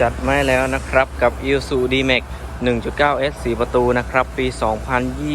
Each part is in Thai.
จัดมาแล้วนะครับกับ i s u D-Max 1.9S 4 ประตูนะครับ ปี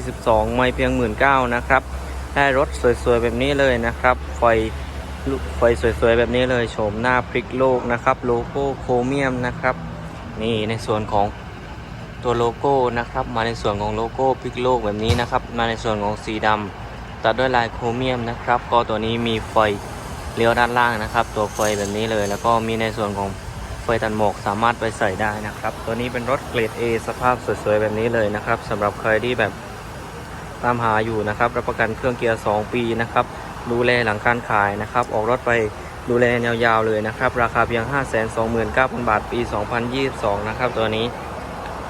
2022 ไม่เพียง 19,000นะครับ ได้รถสวยๆ แบบนี้เลยนะครับ ไฟไฟสวยๆ แบบนี้เลยโฉมหน้าพลิกโลกนะครับ โลโก้โครเมียมนะครับ นี่ในส่วนของตัวโลโก้นะครับ มาในส่วนของโลโก้พลิกโลกแบบนี้นะครับ มาในส่วนของสีดำตัดด้วยลายโครเมียมนะครับ ก็ตัวนี้มีไฟเลี้ยวด้านล่างนะครับ ตัวไฟแบบนี้เลย แล้วก็มีในส่วนของ ไฟตันหมอกสามารถไปใส่ได้นะครับ ตัวนี้เป็นรถเกรด A สภาพสวยๆแบบนี้เลยนะครับสำหรับใครที่แบบตามหาอยู่นะครับ รับประกันเครื่องเกียร์ 2 ปีนะครับ ดูแลหลังการขายนะครับ ออกรถไปดูแลยาวๆเลยนะครับ ราคาเพียง 529,000 บาท ปี 2022 นะครับ ตัวนี้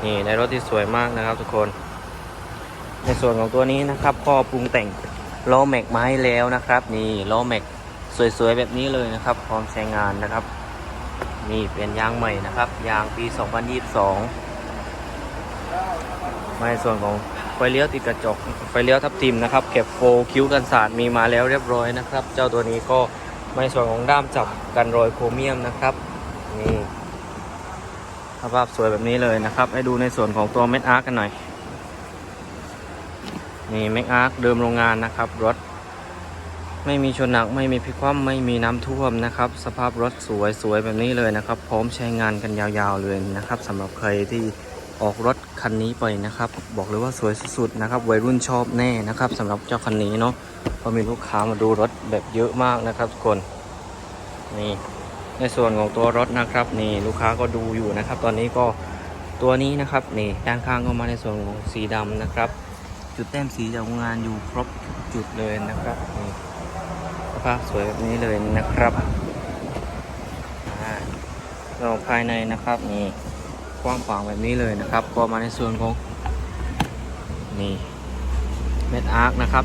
นี่ในรถที่สวยมากนะครับทุกคน ในส่วนของตัวนี้นะครับก็ปรุงแต่งล้อแม็กมาให้แล้วนะครับ นี่ล้อแม็กสวยๆแบบนี้เลยนะครับ พร้อมใช้งานนะครับ นี่เป็นยางใหม่นะครับ ยางปี 2022มาในส่วนของไฟเลี้ยวติดกระจก ไฟเลี้ยวทับทิมนะครับ เก็บโฟล์คิ้วกันสาดมีมาแล้วเรียบร้อยนะครับ เจ้าตัวนี้ก็มาในส่วนของด้ามจับกันรอยโครเมียมนะครับนี่สภาพสวยแบบนี้เลยนะครับ ให้ดูในส่วนของตัวเม็ดอาร์กันหน่อยนี่เม็ดอาร์เดิมโรงงานนะครับรถ ไม่มีชนหนักไม่มีพิคว่ำไม่มีน้ำท่วมนะครับ สภาพรถสวยสวยแบบนี้เลยนะครับ พร้อมใช้งานกันยาวๆเลยนะครับสำหรับใครที่ออกรถคันนี้ไปนะครับ บอกเลยว่าสวยสุดๆนะครับ วัยรุ่นชอบแน่นะครับสำหรับเจ้าคันนี้เนาะเพราะมีลูกค้ามาดูรถแบบเยอะมากนะครับทุกคนนี่ในส่วนของตัวรถนะครับนี่ลูกค้าก็ดูอยู่นะครับ ตอนนี้ก็ตัวนี้นะครับนี่ด้านข้างก็มาในส่วนของสีดำนะครับ จุดแต้มสีจากงานอยู่ครบจุดเลยนะครับนี่ ภาพสวยแบบนี้เลยนะครับเราภายในนะครับนี่กว้างขวางแบบนี้เลยนะครับก็มาในส่วนของนี่เม็ดอาร์คนะครับ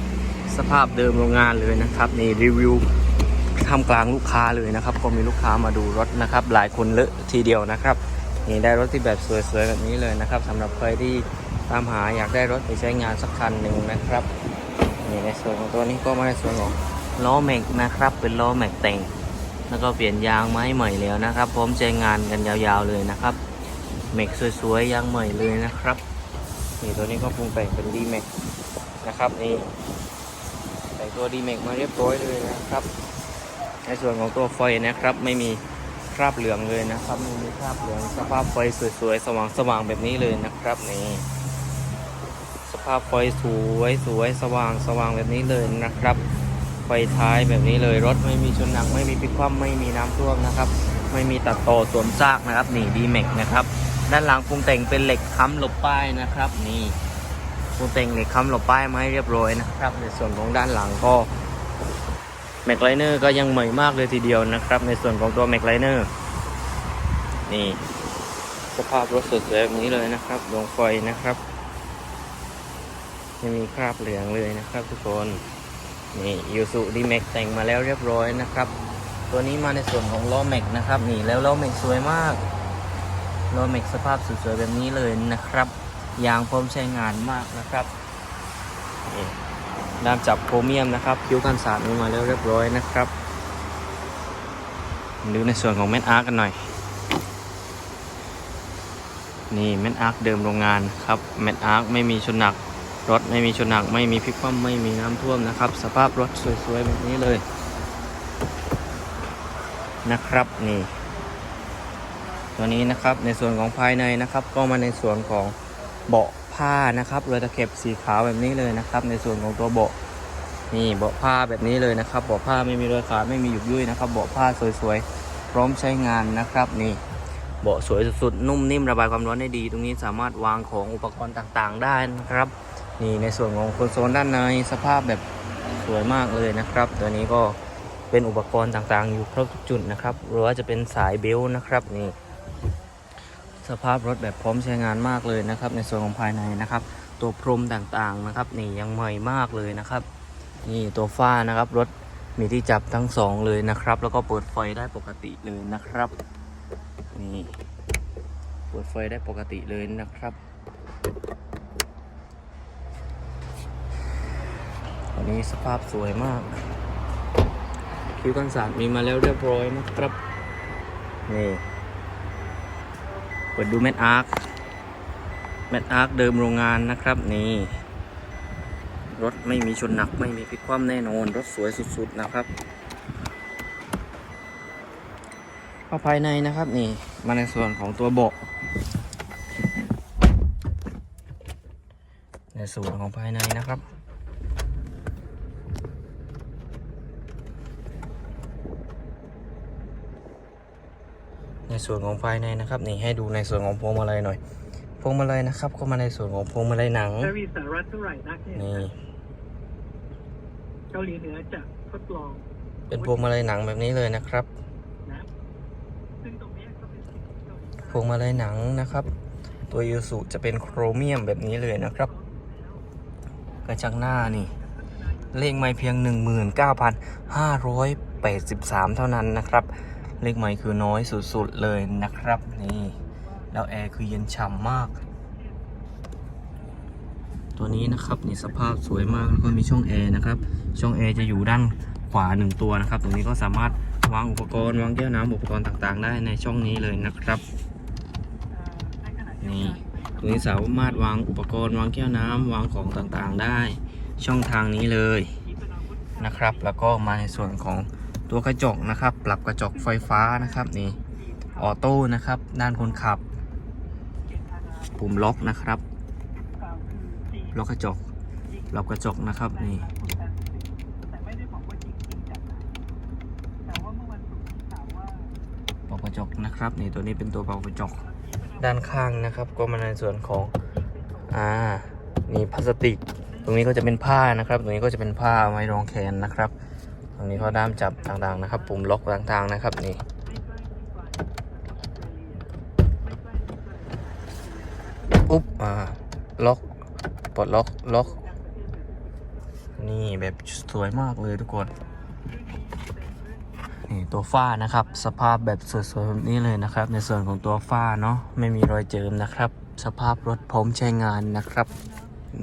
สภาพเดิมโรงงานเลยนะครับ นี่รีวิวทำกลางลูกค้าเลยนะครับ ก็มีลูกค้ามาดูรถนะครับ หลายคนเลอะทีเดียวนะครับนี่ได้รถที่แบบสวยๆแบบนี้เลยนะครับสำหรับใครที่ตามหาอยากได้รถไปใช้งานสักคันหนึ่งนะครับนี่ในส่วนของตัวนี้ก็มาในส่วนของ ล้อแม็กนะครับ เป็นล้อแม็กแต่ง แล้วก็เปลี่ยนยางมาให้ใหม่แล้วนะครับ พร้อมใช้งานกันยาวๆเลยนะครับแม็กสวยๆยางใหม่เลยนะครับนี่ตัวนี้ก็ปรุงแต่งเป็นดีแม็กนะครับนี่แต่งตัวดีแม็กมาเรียบร้อยเลยนะครับ ในส่วนของตัวไฟนะครับ ไม่มีคราบเหลืองเลยนะครับไม่มีคราบเหลืองสภาพไฟสวยๆสว่างๆแบบนี้เลยนะครับนี่สภาพไฟสวยสวยสว่างสว่างแบบนี้เลยนะครับ ไฟท้ายแบบนี้เลยรถไม่มีชนหนักไม่มีพลิกคว่ำไม่มีน้ำท่วมนะครับ ไม่มีตัดต่อสวมซากนะครับนี่ดีแม็กนะครับด้านหลังปรุงแต่งเป็นเหล็กค้ำหลบป้ายนะครับนี่ปรุงแต่งเหล็กค้ำหลบป้ายมาให้เรียบร้อยนะครับ ในส่วนของด้านหลังก็แม็กไลเนอร์ก็ยังใหม่มากเลยทีเดียวนะครับ ในส่วนของตัวแม็กไลเนอร์นี่สภาพรถสวยๆแบบนี้เลยนะครับดวงไฟนะครับไม่มีคราบเหลืองเลยนะครับทุกคน นี่ยูสุดีแม็กแต่งมาแล้วเรียบร้อยนะครับ ตัวนี้มาในส่วนของล้อแม็กนะครับนี่แล้วล้อแม็กสวยมากล้อแม็กสภาพสวยๆแบบนี้เลยนะครับยางพร้อมใช้งานมากนะครับนี่ด้ามจับโครเมียมนะครับคิ้วกันสาดมีมาแล้วเรียบร้อยนะครับดูในส่วนของแมนอาร์กันหน่อย นี่แมนอาร์คเดิมโรงงานครับแมนอาร์คไม่มีชนหนัก รถไม่มีชนหนักไม่มีพลิกคว่ำไม่มีน้ำท่วมนะครับ สภาพรถสวยๆแบบนี้เลยนะครับนี่ตัวนี้นะครับในส่วนของภายในนะครับ ก็มาในส่วนของเบาะผ้านะครับเรือตะเข็บสีขาวแบบนี้เลยนะครับ ในส่วนของตัวเบาะนี่เบาะผ้าแบบนี้เลยนะครับเบาะผ้าไม่มีรอยขาดไม่มีหยุกยุ่ยนะครับเบาะผ้าสวยๆพร้อมใช้งานนะครับนี่เบาะสวยสุดๆนุ่มนิ่มระบายความร้อนได้ดี ตรงนี้สามารถวางของอุปกรณ์ต่างๆได้นะครับ นี่ในส่วนของคอนโซลด้านในสภาพแบบสวยมากเลยนะครับ ตัวนี้ก็เป็นอุปกรณ์ต่างๆ อยู่ครบทุกจุดนะครับ หรือว่าจะเป็นสายเบลต์นะครับนี่สภาพรถแบบพร้อมใช้งานมากเลยนะครับ ในส่วนของภายในนะครับ ตัวพรมต่างๆนะครับ นี่ยังใหม่มากเลยนะครับ นี่ตัวฝ้านะครับรถมีที่จับทั้งสองเลยนะครับ แล้วก็เปิดไฟได้ปกติเลยนะครับนี่เปิดไฟได้ปกติเลยนะครับ อัน นี้สภาพสวยมาก คิ้วกันสาดมีมาแล้วเรียบร้อยนะครับนี่ปิดดูแมทอาร์คแมทอาร์คเดิมโรงงานนะครับนี่รถไม่มีชนหนักไม่มีพลิกคว่ำแน่นอน รถสวยสุดๆนะครับเข้าภายในนะครับนี่มาในส่วนของตัวเบาะในส่วนของภายในนะครับ ส่วนของภายในนะครับนี่ให้ดูในส่วนของพวงมาลัยหน่อย พวงมาลัยนะครับก็มาในส่วนของพวงมาลัยหนังไม่มีสาระเท่าไหร่นักเนี่ยนี่เกาหลีเหนือจะทดลอง เป็นพวงมาลัยหนังแบบนี้เลยนะครับนะซึ่งตรงเนี้ยก็เป็นสิ่งที่เกาหลีพวงมาลัยหนังนะครับ ตัวยูสุจะเป็นโครเมียมแบบนี้เลยนะครับ กระจังหน้านี่ เลขไม่เพียง 19,583 เท่านั้นนะครับ เลขไม่คือน้อยสุดๆเลยนะครับนี่แล้วแอร์คือเย็นฉ่ำมาก ตัวนี้นะครับนี่สภาพสวยมากแล้วก็มีช่องแอร์นะครับ ช่องแอร์จะอยู่ด้านขวาหนึ่งตัวนะครับ ตรงนี้ก็สามารถวางอุปกรณ์วางแก้วน้ำอุปกรณ์ต่างๆ ได้ในช่องนี้เลยนะครับนี่ตรงนี้สามารถวางอุปกรณ์วางแก้วน้ำวางของต่างๆ ได้ช่องทางนี้เลยนะครับ แล้วก็มาในส่วนของ ตัวกระจกนะครับ ปรับกระจกไฟฟ้านะครับนี่ออโต้นะครับ ด้านคนขับ ปุ่มล็อกนะครับล็อกกระจกล็อกกระจกนะครับนี่แต่ไม่ได้บอกว่าจริงจริงจังแต่ว่าเมื่อวันศุกระจกนะครับนี่ตัวนี้เป็นตัวเป่ากระจกด้านข้างนะครับ ก็มาในส่วนของอ่านี่พลาสติก ตรงนี้ก็จะเป็นผ้านะครับ ตรงนี้ก็จะเป็นผ้าไว้รองแขนนะครับ ตรงนี้ก็ด้ามจับต่างๆนะครับ ปุ่มล็อกต่างๆนะครับนี่อุ๊บอ่าล็อกปลดล็อกล็อก นี่แบบสวยมากเลยทุกคนนี่ตัวฝ้านะครับ สภาพแบบสวยๆแบบนี้เลยนะครับ ในส่วนของตัวฝ้าเนาะไม่มีรอยเจิมนะครับ สภาพรถพร้อมใช้งานนะครับ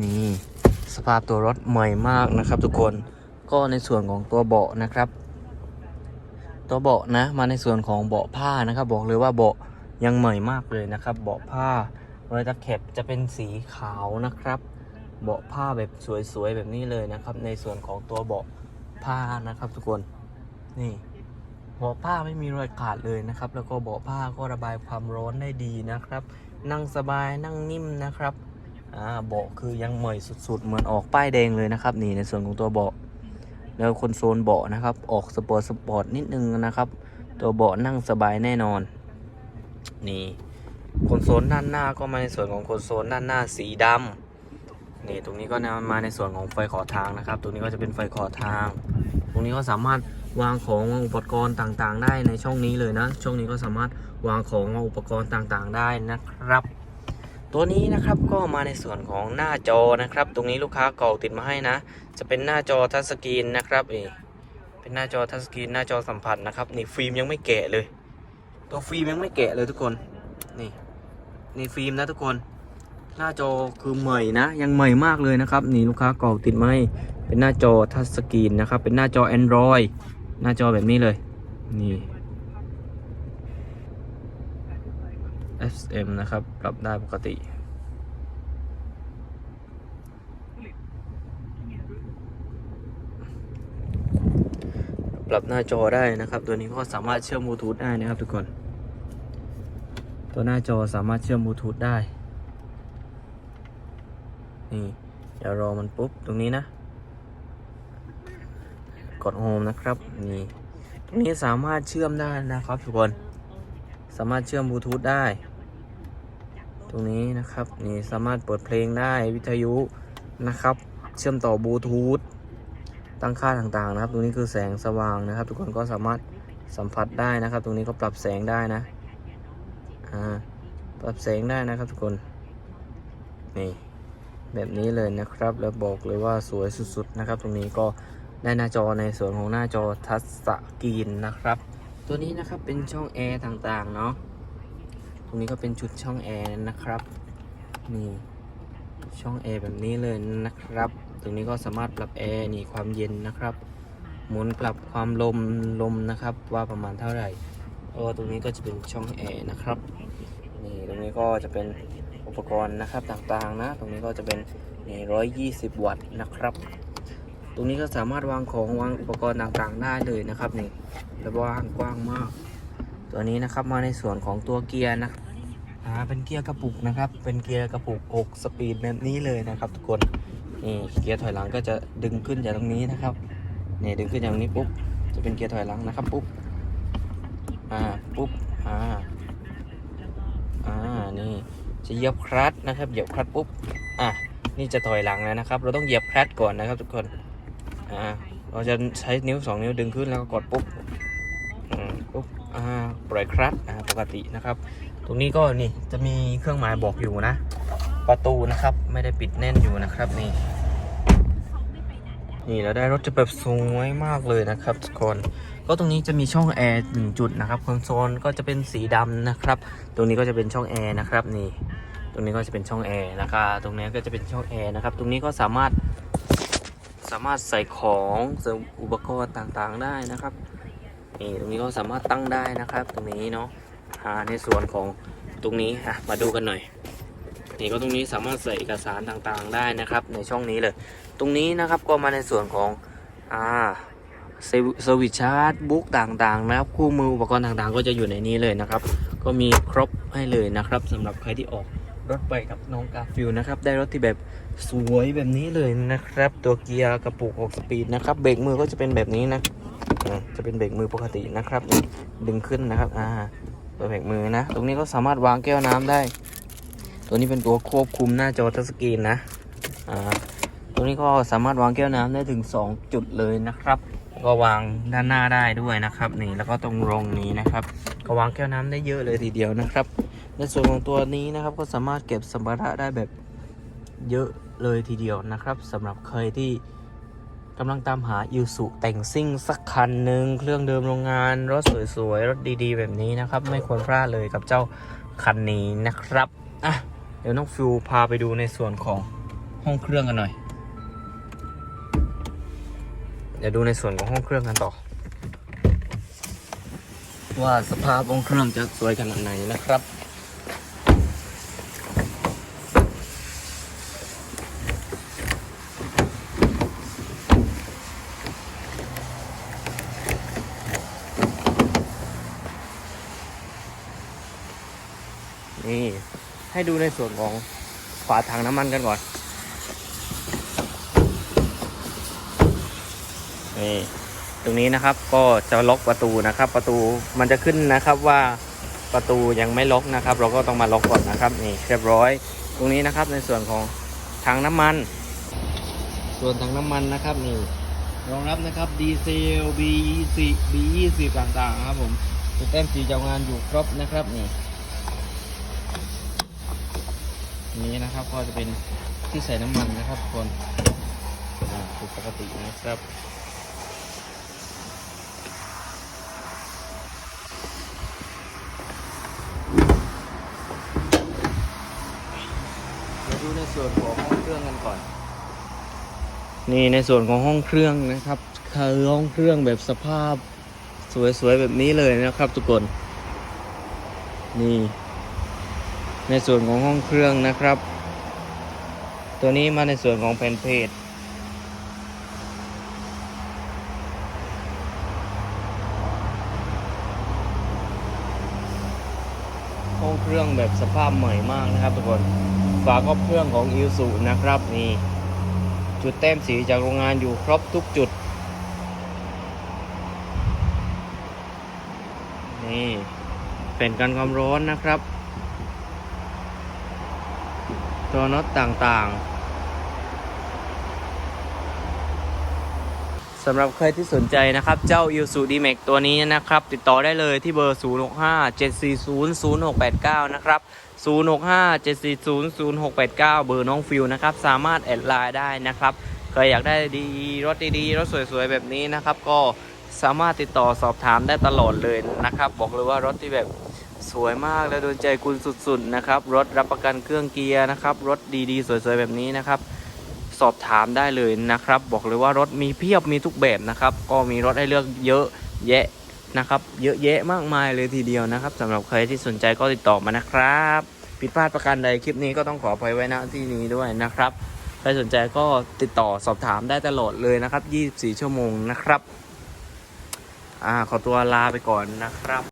นี่สภาพตัวรถใหม่มากนะครับทุกคน ก็ในส่วนของตัวเบาะนะครับ ตัวเบาะนะมาในส่วนของเบาะผ้านะครับ บอกเลยว่าเบาะยังใหม่มากเลยนะครับ เบาะผ้ารอยตะเข็บจะเป็นสีขาวนะครับ เบาะผ้าแบบสวยๆแบบนี้เลยนะครับ ในส่วนของตัวเบาะผ้านะครับ ทุกคนนี่เบาะผ้าไม่มีรอยขาดเลยนะครับ แล้วก็เบาะผ้าก็ระบายความร้อนได้ดีนะครับ นั่งสบายนั่งนิ่มนะครับอ่าเบาะคือยังใหม่สุดๆ เหมือนออกป้ายแดงเลยนะครับ นี่ในส่วนของตัวเบาะ แล้วคอนโซลเบาะนะครับ ออกสปอร์ตสปอร์ตนิดนึงนะครับ ตัวเบาะนั่งสบายแน่นอน นี่คอนโซลด้านหน้าก็มาในส่วนของคอนโซลด้านหน้าสีดำนี่ตรงนี้ก็มาในส่วนของไฟขอทางนะครับ ตรงนี้ก็จะเป็นไฟขอทาง ตรงนี้ก็สามารถวางของอุปกรณ์ต่างๆ ได้ในช่องนี้เลยนะ ช่องนี้ก็สามารถวางของวางอุปกรณ์ต่างๆ ได้นะครับ ตัวนี้นะครับก็มาในส่วนของหน้าจอนะครับ ตรงนี้ลูกค้าเก่าติดมาให้นะ จะเป็นหน้าจอทัชสกรีนนะครับนี่เป็นหน้าจอทัชสกรีนหน้าจอสัมผัสนะครับนี่ฟิล์มยังไม่แกะเลย ตัวฟิล์มยังไม่แกะเลยทุกคนนี่นี่ฟิล์มนะทุกคน หน้าจอคือใหม่นะ ยังใหม่มากเลยนะครับนี่ลูกค้าเก่าติดมาให้เป็นหน้าจอทัชสกรีนนะครับเป็นหน้าจอ Android หน้าจอแบบนี้เลยนี่ SM นะครับ ปรับได้ปกติ ปรับหน้าจอได้นะครับ ตัวนี้ก็สามารถเชื่อมบลูทูธได้นะครับทุกคน ตัวหน้าจอสามารถเชื่อมบลูทูธได้ นี่ เดี๋ยวรอมันปุ๊บ ตรงนี้นะ กดโฮมนะครับ นี่ ตรงนี้สามารถเชื่อมได้นะครับทุกคนสามารถเชื่อมบลูทูธได้ ตรงนี้นะครับนี่สามารถเปิดเพลงได้วิทยุนะครับ เชื่อมต่อบลูทูธตั้งค่าต่างๆนะครับ ตรงนี้คือแสงสว่างนะครับ ทุกคนก็สามารถสัมผัสได้นะครับ ตรงนี้ก็ปรับแสงได้นะอ่าปรับแสงได้นะครับทุกคนนี่แบบนี้เลยนะครับ แล้วบอกเลยว่าสวยสุดๆนะครับ ตรงนี้ก็ได้หน้าจอในส่วนของหน้าจอทัชสกรีนนะครับ ตัวนี้นะครับเป็นช่องแอร์ต่างๆเนาะ ตรงนี้ก็เป็นชุดช่องแอร์นะครับ นี่ช่องแอร์แบบนี้เลยนะครับ ตรงนี้ก็สามารถปรับแอร์นี่ความเย็นนะครับ หมุนปรับความลมลมนะครับ ว่าประมาณเท่าไหร่เออตรงนี้ก็จะเป็นช่องแอร์นะครับ นี่ตรงนี้ก็จะเป็นอุปกรณ์นะครับต่างๆนะ ตรงนี้ก็จะเป็นนี่ร้อยยี่สิบวัตต์นะครับ ตรงนี้ก็สามารถวางของวางอุปกรณ์ต่างๆ ได้เลยนะครับนี่แบบว่างกว้างมาก ตัวนี้นะครับมาในส่วนของตัวเกียร์นะครับอ่าเป็นเกียร์กระปุกนะครับ เป็นเกียร์กระปุก6สปีดแบบนี้เลยนะครับ ทุกคนนี่เกียร์ถอยหลังก็จะดึงขึ้นจากตรงนี้นะครับนี่ดึงขึ้นจากตรงนี้ปุ๊บจะเป็นเกียร์ถอยหลังนะครับปุ๊บอ่าปุ๊บอ่าอ่านี่จะเหยียบคลัตช์นะครับเหยียบคลัตช์ปุ๊บอะนี่จะถอยหลังแล้วนะครับ เราต้องเหยียบคลัตช์ก่อนนะครับ ทุกคนอ่าเราจะใช้นิ้วสองนิ้วดึงขึ้นแล้วก็กดปุ๊บ ปล่อยคลัตช์ปกตินะครับ ตรงนี้ก็นี่จะมีเครื่องหมายบอกอยู่นะ ประตูนะครับไม่ได้ปิดแน่นอยู่นะครับนี่นี่เราได้รถจะแบบสวยมากเลยนะครับทุกคนก็ตรงนี้จะมีช่องแอร์หนึ่งจุดนะครับคอนโซลก็จะเป็นสีดำนะครับ ตรงนี้ก็จะเป็นช่องแอร์นะครับนี่ตรงนี้ก็จะเป็นช่องแอร์นะครับตรงนี้ก็จะเป็นช่องแอร์นะครับ ตรงนี้ก็สามารถสามารถใส่ของเสริมอุปกรณ์ต่างๆได้นะครับ นี่ตรงนี้ก็สามารถตั้งได้นะครับ ตรงนี้เนาะอ่าในส่วนของตรงนี้อะมาดูกันหน่อยนี่ก็ตรงนี้สามารถใส่เอกสารต่างๆได้นะครับ ในช่องนี้เลย ตรงนี้นะครับก็มาในส่วนของอ่าเซอร์วิสชาร์จบุ๊กต่างๆนะครับคู่มืออุปกรณ์ต่างๆ ก็จะอยู่ในนี้เลยนะครับ ก็มีครบให้เลยนะครับสำหรับใครที่ออกรถไปกับน้องกาฟิลนะครับ ได้รถที่แบบสวยแบบนี้เลยนะครับ ตัวเกียร์กระปุก6สปีดนะครับเบรกมือก็จะเป็นแบบนี้นะ จะเป็นเบรกมือปกตินะครับ ดึงขึ้นนะครับอ่าตัวเบรกมือนะ ตรงนี้ก็สามารถวางแก้วน้ำได้ ตัวนี้เป็นตัวควบคุมหน้าจอทัชสกรีนนะอ่าตรงนี้ก็สามารถวางแก้วน้ำได้ถึง 2 จุดเลยนะครับก็วางด้านหน้าได้ด้วยนะครับ นี่แล้วก็ตรงรงนี้นะครับ ก็วางแก้วน้ำได้เยอะเลยทีเดียวนะครับ ในส่วนของตัวนี้นะครับก็สามารถเก็บสัมภาระได้แบบเยอะเลยทีเดียวนะครับสำหรับใครที่ กำลังตามหาอิวสุแต่งซิ่งสักคันหนึ่งเครื่องเดิมโรงงาน รถสวยๆ รถดีๆ แบบนี้นะครับ ไม่ควรพลาดเลยกับเจ้าคันนี้นะครับอะเดี๋ยวน้องฟิวพาไปดูในส่วนของห้องเครื่องกันหน่อย เดี๋ยวดูในส่วนของห้องเครื่องกันต่อ ว่าสภาพห้องเครื่องจะสวยขนาดไหนนะครับ นี่ ให้ดูในส่วนของฝาถังน้ำมันกันก่อน นี่ตรงนี้นะครับก็จะล็อกประตูนะครับ ประตูมันจะขึ้นนะครับว่าประตูยังไม่ล็อกนะครับ เราก็ต้องมาล็อกก่อนนะครับนี่เรียบร้อย ตรงนี้นะครับในส่วนของถังน้ำมัน ส่วนถังน้ำมันนะครับนี่รองรับนะครับดีเซล B20 B20 ต่างๆครับผมจุดเต็มสีจ้างานอยู่ครบนะครับนี่ นี้นะครับ ก็จะเป็นที่ใส่น้ำมันนะครับทุกคนอ่าถูกปกตินะครับเดี๋ยวดูในส่วนของห้องเครื่องกันก่อน นี่ในส่วนของห้องเครื่องนะครับคือห้องเครื่องแบบสภาพสวยๆแบบนี้เลยนะครับ ทุกคน นี่ ในส่วนของห้องเครื่องนะครับ ตัวนี้มาในส่วนของแผ่นเพจห้องเครื่องแบบสภาพใหม่มากนะครับทุกคนฝาครอบเครื่องของอิ s u นะครับนี่จุดแต้มสีจากโรงงานอยู่ครบทุกจุด นี่เป็นกันความร้อนนะครับ ตัวน็อตต่างๆสำหรับใครที่สนใจนะครับ เจ้า i l s u d m a x ตัวนี้นะครับ ติดต่อได้เลยที่เบอร์ 065 740 0689 นะครับ 065 740 0689 เบอร์น้องฟิวนะครับ สามารถแอดไลน์ได้นะครับใครอยากได้ดีรถดีๆ รถสวยๆ แบบนี้นะครับ ก็สามารถติดต่อสอบถามได้ตลอดเลยนะครับ บอกเลยว่ารถที่แบบ สวยมากและโดนใจคุณสุดๆนะครับ รถรับประกันเครื่องเกียร์นะครับ รถดีๆ สวยๆ แบบนี้นะครับ สอบถามได้เลยนะครับ บอกเลยว่ารถมีเพียบมีทุกแบบนะครับ ก็มีรถให้เลือกเยอะแยะนะครับ เยอะแยะมากมายเลยทีเดียวนะครับสำหรับใครที่สนใจก็ติดต่อมานะครับผิดพลาดประการใดคลิปนี้ก็ต้องขออภัยไว้ณที่นี้ด้วยนะครับใครสนใจก็ติดต่อสอบถามได้ตลอดเลยนะครับ 24 ชั่วโมงนะครับ อ่า ขอตัวลาไปก่อนนะครับ